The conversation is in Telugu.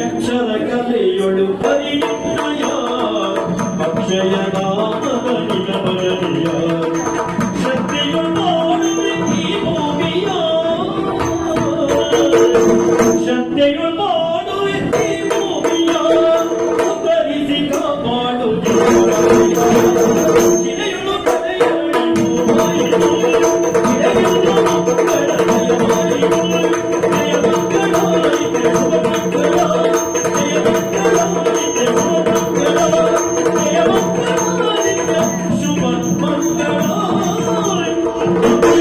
యక్షర కలియొడు పరియున్నయ అక్షయనాథ